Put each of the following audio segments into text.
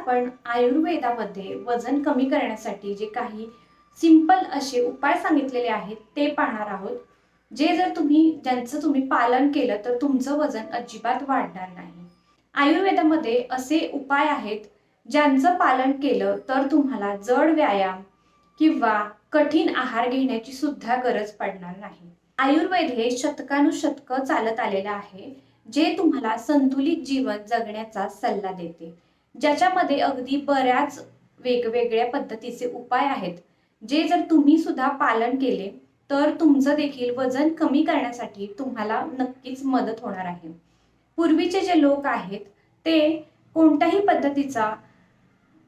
आपण आयुर्वेदामध्ये वजन कमी करण्यासाठी जे काही सिंपल असे उपाय सांगितलेले आहेत ते पाहणार आहोत. जे जर तुम्ही ज्यांचं तुम्ही पालन केलं तर तुमचं वजन अजिबात वाढणार नाही. आयुर्वेदामध्ये असे उपाय आहेत ज्यांचं पालन केलं तर तुम्हाला जड व्यायाम किंवा कठीण आहार घेण्याची सुद्धा गरज पडणार नाही. आयुर्वेद हे शतकानुशतकं चालत आलेलं आहे जे तुम्हाला संतुलित जीवन जगण्याचा सल्ला देते. ज्याच्यामध्ये अगदी बऱ्याच वेगवेगळ्या पद्धतीचे उपाय आहेत. जे जर तुम्ही सुद्धा पालन केले तर तुमचं देखील वजन कमी करण्यासाठी तुम्हाला नक्कीच मदत होणार आहे. पूर्वीचे जे लोक आहेत ते कोणत्याही पद्धतीचा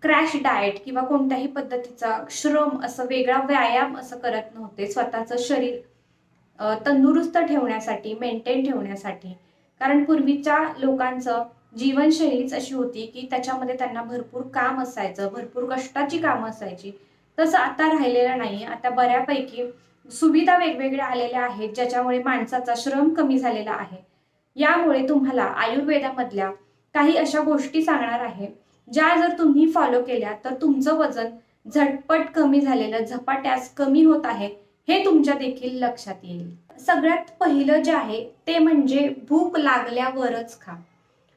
क्रॅश डाएट किंवा कोणत्याही पद्धतीचा श्रम असं वेगळा व्यायाम असं करत नव्हते. स्वतःचं शरीर तंदुरुस्त ठेवण्यासाठी मेंटेन ठेवण्यासाठी. कारण पूर्वीच्या लोकांचं जीवनशैलीच अशी होती की त्याच्यामध्ये त्यांना भरपूर काम असायचं भरपूर कष्टाची कामं असायची. तसं आता राहिलेलं नाही. आता बऱ्यापैकी सुविधा वेगवेगळ्या आलेल्या आहेत ज्याच्यामुळे माणसाचा श्रम कमी झालेला आहे. यामुळे तुम्हाला आयुर्वेदामधल्या काही अशा गोष्टी सांगणार आहे ज्या जर तुम्ही फॉलो केल्या तर तुमचं वजन झटपट कमी झालेलं झपाट्यास कमी होत आहे हे तुमच्या देखील लक्षात येईल. सगळ्यात पहिलं जे आहे ते म्हणजे भूक लागल्यावरच खा.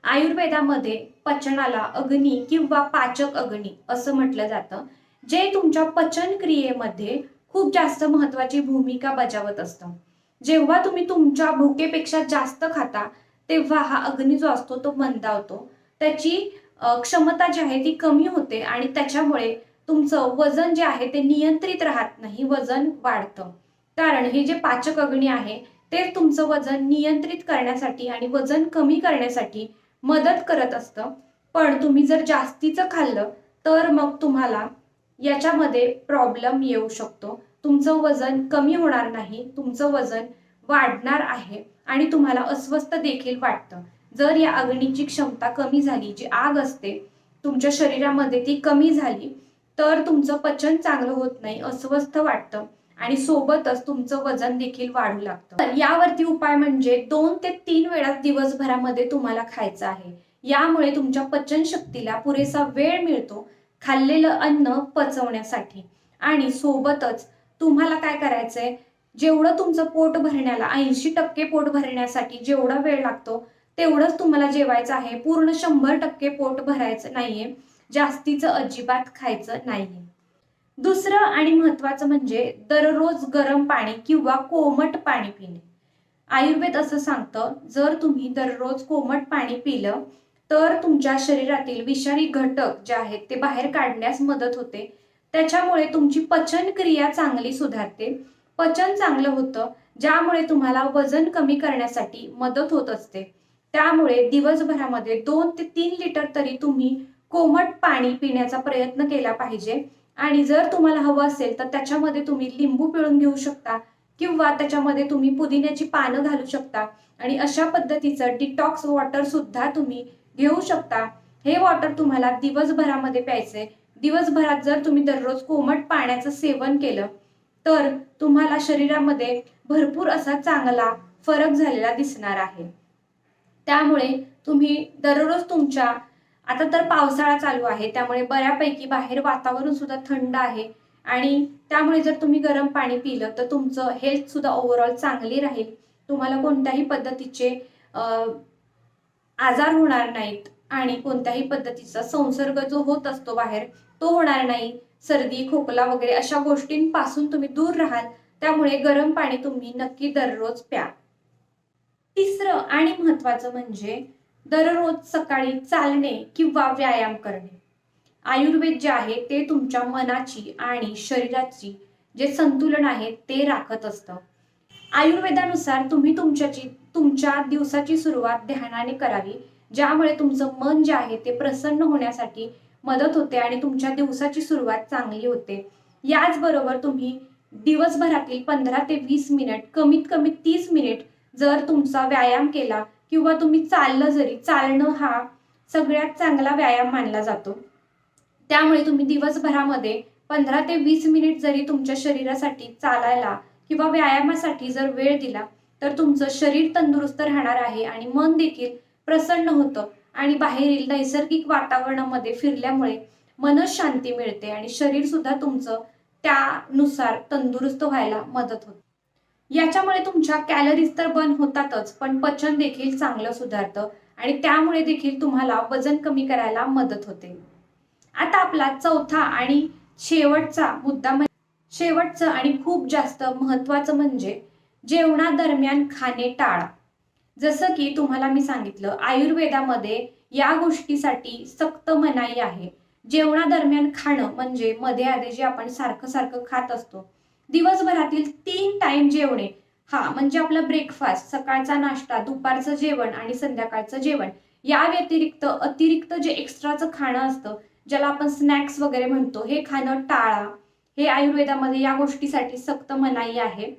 आयुर्वेदामध्ये पचनाला अग्नी किंवा पाचक अग्नी असं म्हटलं जातं जे तुमच्या पचन क्रियेमध्ये खूप जास्त महत्वाची भूमिका बजावत असतं. जेव्हा तुम्ही तुमच्या भुकेपेक्षा जास्त खाता तेव्हा हा अग्नी जो असतो तो मंदावतो. त्याची क्षमता जी आहे ती कमी होते आणि त्याच्यामुळे तुमचं वजन जे आहे ते नियंत्रित राहत नाही वजन वाढतं. कारण हे जे पाचक अग्नी आहे ते तुमचं वजन नियंत्रित करण्यासाठी आणि वजन कमी करण्यासाठी मदत करत असतं. पण तुम्ही जर जास्तीचं खाल्लं तर मग तुम्हाला याच्यामध्ये प्रॉब्लेम येऊ शकतो. तुमचं वजन कमी होणार नाही तुमचं वजन वाढणार आहे आणि तुम्हाला अस्वस्थ देखील वाटतं. जर या अग्नीची क्षमता कमी झाली जी आग असते तुमच्या शरीरामध्ये ती कमी झाली तर तुमचं पचन चांगलं होत नाही अस्वस्थ वाटतं. आणि सोबतच तुमचं वजन देखील वाढू लागतं. तर यावरती उपाय म्हणजे दोन ते तीन वेळा दिवसभरामध्ये तुम्हाला खायचं आहे. यामुळे तुमच्या पचन शक्तीला पुरेसा वेळ मिळतो खाल्लेलं अन्न पचवण्यासाठी. आणि सोबतच तुम्हाला काय करायचंय? जेवढं तुमचं पोट भरण्याला ऐंशी टक्के पोट भरण्यासाठी जेवढा वेळ लागतो तेवढंच तुम्हाला जेवायचं आहे. पूर्ण शंभर टक्के पोट भरायचं नाहीये. जास्तीचं अजिबात खायचं नाहीये. दुसरं आणि महत्वाचं म्हणजे दररोज गरम पाणी किंवा कोमट पाणी पिणे. आयुर्वेद असं सांगतं जर तुम्ही दररोज कोमट पाणी पिलं तर तुमच्या शरीरातील विषारी घटक जे आहेत ते बाहेर काढण्यास मदत होते. त्याच्यामुळे तुमची पचन क्रिया चांगली सुधारते. पचन चांगलं होतं ज्यामुळे तुम्हाला वजन कमी करण्यासाठी मदत होत असते. त्यामुळे दिवसभरामध्ये दोन ते तीन लिटर तरी तुम्ही कोमट पाणी पिण्याचा प्रयत्न केला पाहिजे. आणि जर तुम्हाला हवं असेल तर त्याच्यामध्ये तुम्ही लिंबू पिळून घेऊ शकता किंवा त्याच्यामध्ये तुम्ही पुदिन्याची पानं घालू शकता. आणि अशा पद्धतीचं डिटॉक्स वॉटर सुद्धा तुम्ही घेऊ शकता. हे वॉटर तुम्हाला दिवसभरामध्ये प्यायचे दिवसभरात जर तुम्ही दररोज कोमट पाण्याचं सेवन केलं तर तुम्हाला शरीरामध्ये भरपूर असा चांगला फरक झालेला दिसणार आहे. त्यामुळे तुम्ही दररोज तुमच्या आता तर पावसाळा चालू आहे त्यामुळे बऱ्यापैकी बाहेर वातावरण सुद्धा थंड आहे. आणि त्यामुळे जर तुम्ही गरम पाणी पिलं तर तुमचं हेल्थ सुद्धा ओव्हरऑल चांगली राहील. तुम्हाला कोणत्याही पद्धतीचे आजार होणार नाहीत आणि कोणत्याही पद्धतीचा संसर्ग जो होत असतो बाहेर तो होणार नाही. सर्दी खोकला वगैरे अशा गोष्टींपासून तुम्ही दूर राहाल. त्यामुळे गरम पाणी तुम्ही नक्की दररोज प्या. तिसरं आणि महत्वाचं म्हणजे दररोज सकाळी चालणे किंवा व्यायाम करणे. आयुर्वेद जे आहे ते तुमच्या मनाची आणि शरीराची जे संतुलन आहे ते राखत असतं. आयुर्वेदानुसार तुम्ही तुमच्याची तुमच्या दिवसाची सुरुवात ध्यानाने करावी ज्यामुळे तुमचं मन जे आहे ते प्रसन्न होण्यासाठी मदत होते आणि तुमच्या दिवसाची सुरुवात चांगली होते. याचबरोबर तुम्ही दिवसभरातील पंधरा ते वीस मिनिट कमीत कमी तीस मिनिट जर तुमचा व्यायाम केला किंवा तुम्ही चाललं जरी चालणं हा सगळ्यात चांगला व्यायाम मानला जातो. त्यामुळे तुम्ही दिवसभरामध्ये पंधरा ते वीस मिनिट जरी तुमच्या शरीरासाठी चालायला किंवा व्यायामासाठी जर वेळ दिला तर तुमचं शरीर तंदुरुस्त राहणार आहे आणि मन देखील प्रसन्न होतं आणि बाहेरील नैसर्गिक वातावरणामध्ये फिरल्यामुळे मनशांती मिळते आणि शरीर सुद्धा तुमचं त्यानुसार तंदुरुस्त व्हायला मदत होते. याच्यामुळे तुमच्या कॅलरीज तर बर्न होतातच पण पचन देखील चांगलं सुधारतं आणि त्यामुळे देखील तुम्हाला वजन कमी करायला मदत होते. आता आपला चौथा आणि शेवटचा मुद्दा म्हणजे शेवटचं आणि खूप जास्त महत्वाचं म्हणजे जेवणादरम्यान खाणे टाळा. जसं की तुम्हाला मी सांगितलं आयुर्वेदामध्ये या गोष्टीसाठी सक्त मनाई आहे. जेवणादरम्यान खाणं म्हणजे मध्ये आधी जे आपण सारखं सारखं खात असतो दिवसभरातील तीन टाइम जेवणे. हा म्हणजे आपला ब्रेकफास्ट सकाळचा नाश्ता दुपारचं जेवण आणि संध्याकाळचं जेवण. या व्यतिरिक्त अतिरिक्त जे एक्स्ट्राचं खाणं असतं ज्याला आपण स्नॅक्स वगैरे म्हणतो हे खाणं टाळा. हे आयुर्वेदामध्ये या गोष्टीसाठी सक्त मनाई आहे.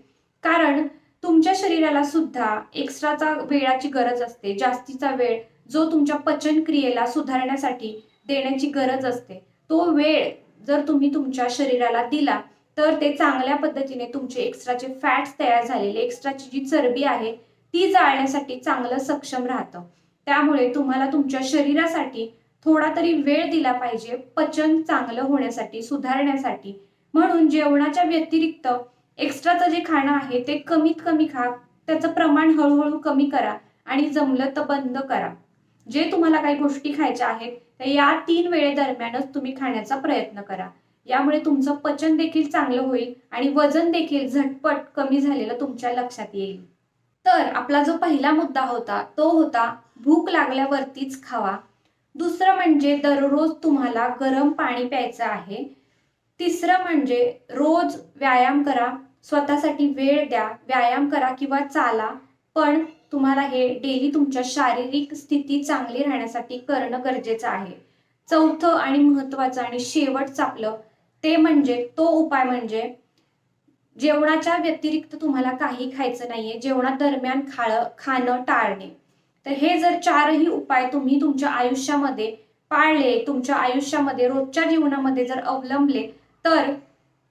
कारण तुमच्या शरीराला सुद्धा एक्स्ट्राचा वेळाची गरज असते. जास्तीचा वेळ जो तुमच्या पचन क्रियेला सुधारण्यासाठी देण्याची गरज असते. तो वेळ जर तुम्ही तुमच्या शरीराला दिला तर ते चांगल्या पद्धतीने तुमचे एक्स्ट्राचे फॅट्स तयार झालेले एक्स्ट्राची जी चरबी आहे ती जाळण्यासाठी चांगलं सक्षम राहतं. त्यामुळे तुम्हाला तुमच्या शरीरासाठी थोडा तरी वेळ दिला पाहिजे पचन चांगलं होण्यासाठी सुधारण्यासाठी. म्हणून जेवणाच्या व्यतिरिक्त एक्स्ट्राचं जे खाणं आहे ते कमीत कमी खा. त्याचं प्रमाण हळूहळू कमी करा आणि जमलं तर बंद करा. जे तुम्हाला काही गोष्टी खायच्या आहेत या तीन वेळेदरम्यानच तुम्ही खाण्याचा प्रयत्न करा. यामुळे तुमचं पचन देखील चांगलं होईल आणि वजन देखील झटपट कमी झालेलं तुमच्या लक्षात येईल. तर आपला जो पहिला मुद्दा होता तो होता भूक लागल्यावरतीच खावा. दुसरं म्हणजे दररोज तुम्हाला गरम पाणी प्यायचं आहे. तिसरं म्हणजे रोज व्यायाम करा. स्वतःसाठी वेळ द्या व्यायाम करा किंवा चाला. पण तुम्हाला हे डेली तुमच्या शारीरिक स्थिती चांगली राहण्यासाठी करणं गरजेचं आहे. चौथं आणि महत्वाचं आणि शेवटचं आपलं ते म्हणजे तो उपाय म्हणजे जेवणाच्या व्यतिरिक्त तुम्हाला काही खायचं नाहीये. जेवणा दरम्यान खाळ खाणं टाळणे. तर हे जर चारही उपाय तुम्ही तुमच्या आयुष्यामध्ये पाळले तुमच्या आयुष्यामध्ये रोजच्या जीवनामध्ये जर अवलंबले तर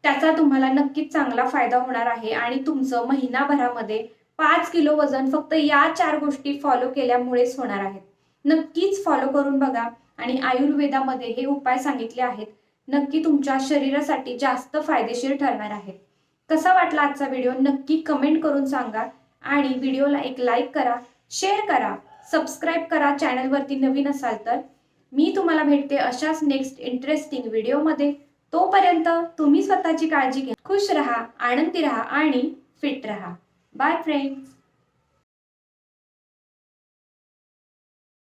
त्याचा तुम्हाला नक्कीच चांगला फायदा होणार आहे. आणि तुमचं महिनाभरामध्ये पाच किलो वजन फक्त या चार गोष्टी फॉलो केल्यामुळेच होणार आहेत. नक्कीच फॉलो करून बघा. आणि आयुर्वेदामध्ये हे उपाय सांगितले आहेत. नक्की तुमच्या शरीरासाठी जास्त फायदेशीर ठरणार आहेत कसा वाटला आजचा व्हिडिओ नक्की कमेंट करून सांगा आणि व्हिडिओला एक लाईक करा शेअर करा सबस्क्राईब करा चॅनलवरती नवीन असाल तर. मी तुम्हाला भेटते अशाच नेक्स्ट इंटरेस्टिंग व्हिडिओमध्ये. तोपर्यंत तुम्ही स्वतःची काळजी घ्या. खुश रहा आनंदी रहा आणि फिट रहा. Bye friends